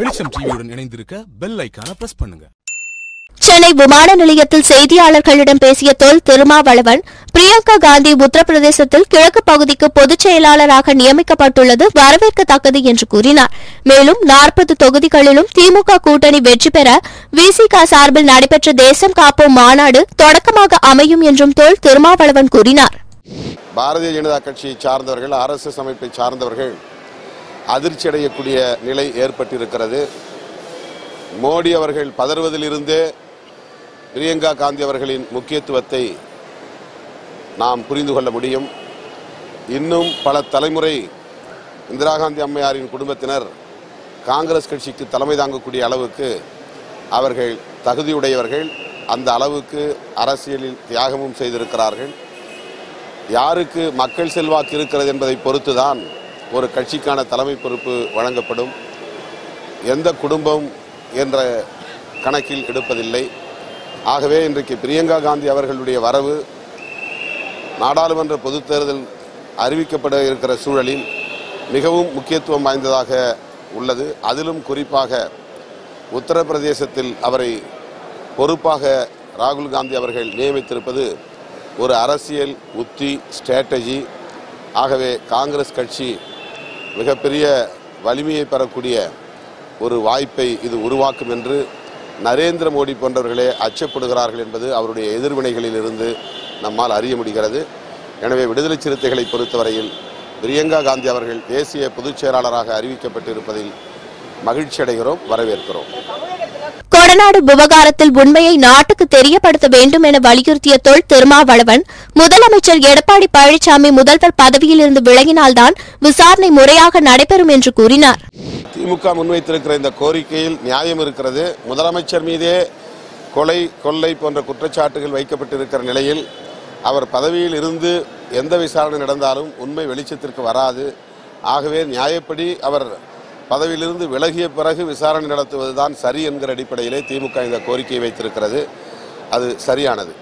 தேசம் டிவியுடன் இணைந்திருக்க பெல் ஐக்கான பிரஸ் பண்ணுங்க. சென்னை விமான நிலையத்தில் செய்தியாளர்களிடம் பேசிய தொல் திருமாவளவன் பிரியங்கா காந்தி உத்தரப்பிரதேசத்தில் கிழக்கு பகுதிக்கு பொதுச் செயலாளராக நியமிக்கப்பட்டுள்ளது வரவேற்கத்தக்கது என்று கூறினார். மேலும் நாற்பது தொகுதிகளிலும் திமுக கூட்டணி வெற்றி பெற விசிக சார்பில் நடைபெற்ற தேசம் காப்போம் மாநாடு தொடக்கமாக அமையும் என்றும் தொல் திருமாவளவன் கூறினார். பாரதிய ஜனதா கட்சியை சார்ந்தவர்கள் ஆர்எஸ்எஸ் அமைப்பை சார்ந்தவர்கள் அதிர்ச்சி அடையக்கூடிய நிலை ஏற்பட்டிருக்கிறது. மோடி அவர்கள் பதறுவதிலிருந்தே பிரியங்கா காந்தி அவர்களின் முக்கியத்துவத்தை நாம் புரிந்து கொள்ள முடியும். இன்னும் பல தலைமுறை இந்திரா காந்தி அம்மையாரின் குடும்பத்தினர் காங்கிரஸ் கட்சிக்கு தலைமை தாங்கக்கூடிய அளவுக்கு அவர்கள் தகுதியுடையவர்கள். அந்த அளவுக்கு அரசியலில் தியாகமும் செய்திருக்கிறார்கள். யாருக்கு மக்கள் செல்வாக்கு இருக்கிறது என்பதை பொறுத்துதான் ஒரு கட்சிக்கான தலைமை பொறுப்பு வழங்கப்படும். எந்த குடும்பம் என்ற கணக்கில் எடுப்பதில்லை. ஆகவே இன்றைக்கு பிரியங்கா காந்தி அவர்களுடைய வரவு நாடாளுமன்ற பொதுத் தேர்தல் அறிவிக்கப்பட இருக்கிற சூழலில் மிகவும் முக்கியத்துவம் வாய்ந்ததாக உள்ளது. அதிலும் குறிப்பாக உத்தரப்பிரதேசத்தில் அவரை பொறுப்பாக ராகுல் காந்தி அவர்கள் நியமித்திருப்பது ஒரு அரசியல் உத்தி ஸ்ட்ராட்டஜி. ஆகவே காங்கிரஸ் கட்சி மிகப்பெரிய வலிமையை பெறக்கூடிய ஒரு வாய்ப்பை இது உருவாக்கும் என்று நரேந்திர மோடி போன்றவர்களே அச்சப்படுகிறார்கள் என்பது அவருடைய எதிர்வினைகளில் இருந்து நம்மால் அறிய முடிகிறது. எனவே விடுதலை சிறுத்தைகளை பொறுத்தவரையில் பிரியங்கா காந்தி அவர்கள் தேசிய பொதுச் செயலாளராக அறிவிக்கப்பட்டிருப்பதில் மகிழ்ச்சி அடைகிறோம் வரவேற்கிறோம். கொடநாடு விவகாரத்தில் உண்மையை நாட்டுக்கு தெரியப்படுத்த வேண்டும் என வலியுறுத்திய தொல் திருமாவளவன் முதலமைச்சர் எடப்பாடி பழனிசாமி முதல்வர் பதவியிலிருந்து விலகினால்தான் விசாரணை முறையாக நடைபெறும் என்று கூறினார். திமுக முன்வைத்திருக்கிற இந்த கோரிக்கையில் நியாயம் இருக்கிறது. முதலமைச்சர் மீதே கொலை கொள்ளை போன்ற குற்றச்சாட்டுகள் வைக்கப்பட்டிருக்கிற நிலையில் அவர் பதவியில் இருந்து எந்த விசாரணை நடந்தாலும் உண்மை வெளிச்சத்திற்கு வராது. ஆகவே நியாயப்படி அவர் பதவியிலிருந்து விலகிய பிறகு விசாரணை நடத்துவதுதான் சரி என்கிற அடிப்படையிலே திமுக இந்த கோரிக்கையை வைத்திருக்கிறது. அது சரியானது.